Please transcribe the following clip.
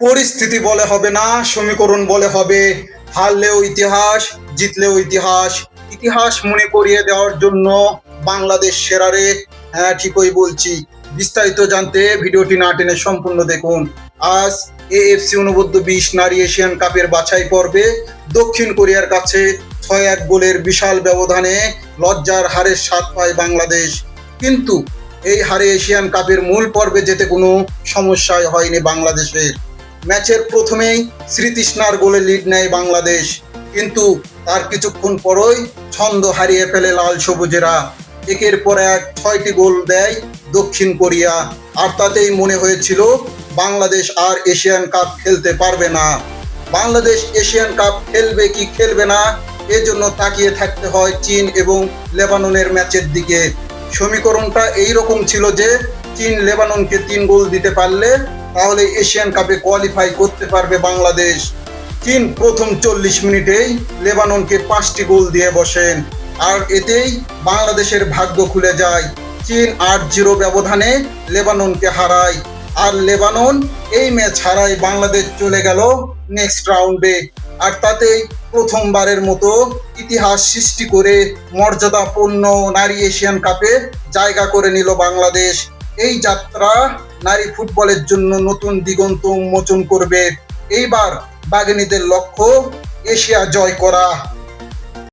পরিস্থিতি বলে হবে না, সমীকরণ বলে হবে। হারলেও ইতিহাস, জিতলেও ইতিহাস। ইতিহাস মনে করিয়ে দেওয়ার জন্য বাংলাদেশ সেরারে হ্যাঁ ঠিকই বলছি। বিস্তারিত জানতে ভিডিওটি না টেনে সম্পূর্ণ দেখুন। আজ এএফসি অনুবদ্ধ বিশ নারী এশিয়ান কাপের বাছাই পর্বে দক্ষিণ কোরিয়ার কাছে ছয় এক গোলের বিশাল ব্যবধানে লজ্জার হারের স্বাদ পায় বাংলাদেশ। কিন্তু এই হারে এশিয়ান কাপের মূল পর্বে যেতে কোনো সমস্যাই হয়নি বাংলাদেশের। ম্যাচের প্রথমেই স্মৃতিষ্ণার গোলে লিড নেয় বাংলাদেশ। কিন্তু তার কিছুক্ষণ পরই ছন্দ হারিয়ে ফেলে লাল সবুজেরা। একের পর এক ছয়টি গোল দেয় দক্ষিণ কোরিয়া। আর তাতেই মনে হয়েছিল, বাংলাদেশ আর এশিয়ান কাপ খেলতে পারবে না। বাংলাদেশ এশিয়ান কাপ খেলবে কি খেলবে না, এজন্য তাকিয়ে থাকতে হয় চীন এবং লেবাননের ম্যাচের দিকে। সমীকরণটা এইরকম ছিল যে, চীন লেবাননকে তিন গোল দিতে পারলে তাহলে এশিয়ান কাপে কোয়ালিফাই করতে পারবে বাংলাদেশ। চীন প্রথম চল্লিশ মিনিটেই লেবাননকে পাঁচটি গোল দিয়ে বসেন। আর এতেই বাংলাদেশের ভাগ্য খুলে যায়। চীন আট জিরো ব্যবধানে লেবাননকে হারায়। আর লেবানন এই ম্যাচ হারায় বাংলাদেশ চলে গেল নেক্সট রাউন্ডে আর তাতেই প্রথমবারের মতো ইতিহাস সৃষ্টি করে মর্যাদাপূর্ণ নারী এশিয়ান কাপে জায়গা করে নিল বাংলাদেশ। এই যাত্রা নারী ফুটবলের জন্য নতুন দিগন্ত উন্মোচন করবে। এইবার বাগিনীদের লক্ষ্য এশিয়া জয় করা।